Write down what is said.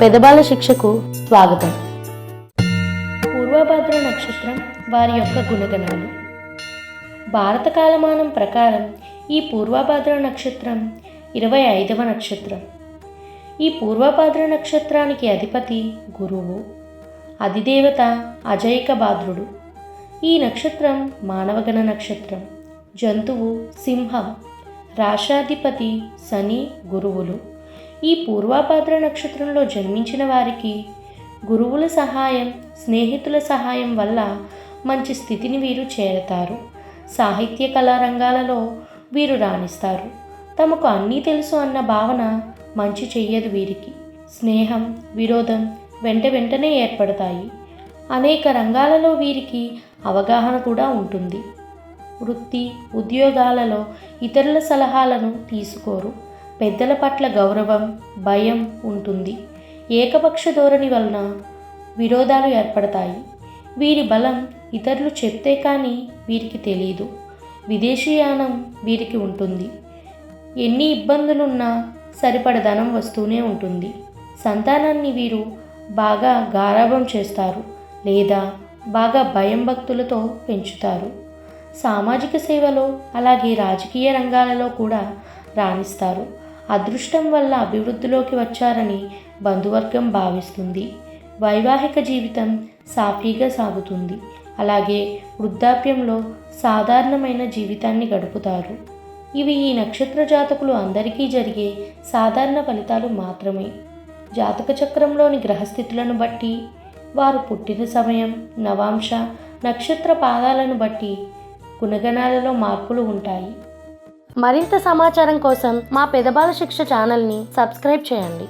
పెదబాల శిక్షకు స్వాగతం. పూర్వభద్ర నక్షత్రం వారి యొక్క గుణగణాలు. భారత కాలమానం ప్రకారం ఈ పూర్వభద్ర నక్షత్రం ఇరవై ఐదవ నక్షత్రం. ఈ పూర్వభద్ర నక్షత్రానికి అధిపతి గురువు అధిదేవత అజైక భాద్రుడు ఈ నక్షత్రం మానవగణ నక్షత్రం. జంతువు సింహం. రాశాధిపతి శని గురువులు. ఈ పూర్వభద్ర నక్షత్రంలో జన్మించిన వారికి గురువుల సహాయం స్నేహితుల సహాయం వల్ల మంచి స్థితిని వీరు చేరతారు. సాహిత్య కళా రంగాలలో వీరు రాణిస్తారు. తమకు అన్నీ తెలుసు అన్న భావన మంచి చెయ్యదు వీరికి. స్నేహం విరోధం వెంట వెంటనే ఏర్పడతాయి. అనేక రంగాలలో వీరికి అవగాహన కూడా ఉంటుంది. వృత్తి ఉద్యోగాలలో ఇతరుల సలహాలను తీసుకోరు. పెద్దల పట్ల గౌరవం భయం ఉంటుంది. ఏకపక్ష ధోరణి వలన విరోధాలు ఏర్పడతాయి. వీరి బలం ఇతరులు చెప్తే కానీ వీరికి తెలియదు. విదేశీయానం వీరికి ఉంటుంది. ఎన్ని ఇబ్బందులున్నా సరిపడ ధనం వస్తూనే ఉంటుంది. సంతానాన్ని వీరు బాగా గారాభం చేస్తారు లేదా బాగా భయం భక్తులతో పెంచుతారు. సామాజిక సేవలో అలాగే రాజకీయ రంగాలలో కూడా రాణిస్తారు. అదృష్టం వల్ల అభివృద్ధిలోకి వచ్చారని బంధువర్గం భావిస్తుంది. వైవాహిక జీవితం సాఫీగా సాగుతుంది. అలాగే వృద్ధాప్యంలో సాధారణమైన జీవితాన్ని గడుపుతారు. ఇవి ఈ నక్షత్ర జాతకులు అందరికీ జరిగే సాధారణ ఫలితాలు మాత్రమే. జాతక చక్రంలోని గ్రహస్థితులను బట్టి వారు పుట్టిన సమయం నవాంశ నక్షత్ర పాదాలను బట్టి గుణగణాలలో మార్పులు ఉంటాయి. మరింత సమాచారం కోసం మా పెదబాల శిక్ష ఛానల్ని సబ్స్క్రైబ్ చేయండి.